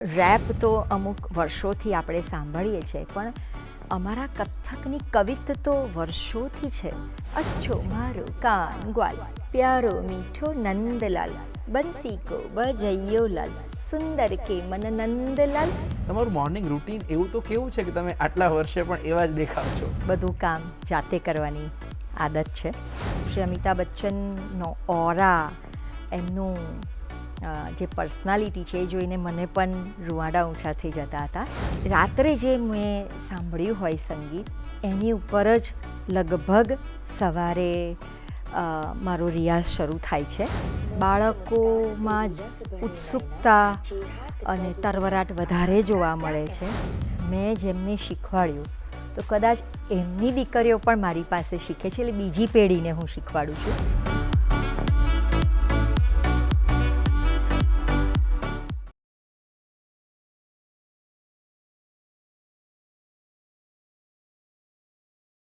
Rape તો અમુક વર્ષોથી આપણે સાંભળીએ છીએ પણ અમારા કથકની કવિત તો વર્ષોથી છે. અચ્છો મારો કાન ગ્વાલ પ્યારો મીઠો નંદલાલ બંસી કો બજૈયો લાલ સુંદર કે મન નંદલાલ. તમારું મોર્નિંગ રૂટીન એવું તો કેવું છે કે તમે આટલા વર્ષે પણ એવા જ દેખાવ છો? બધું કામ જાતે કરવાની આદત છે. શ્રી અમિતાભ બચ્ચનનો ઓરા એમનું જે પર્સનાલિટી છે એ જોઈને મને પણ રૂવાડા ઊંચા થઈ જતા હતા. રાત્રે જે મેં સાંભળ્યું હોય સંગીત, એની ઉપર જ લગભગ સવારે મારો રિયાઝ શરૂ થાય છે. બાળકોમાં ઉત્સુકતા અને તરવરાટ વધારે જોવા મળે છે. મેં જેમને શીખવાડ્યું, તો કદાચ એમની દીકરીઓ પણ મારી પાસે શીખે છે, એટલે બીજી પેઢીને હું શીખવાડું છું.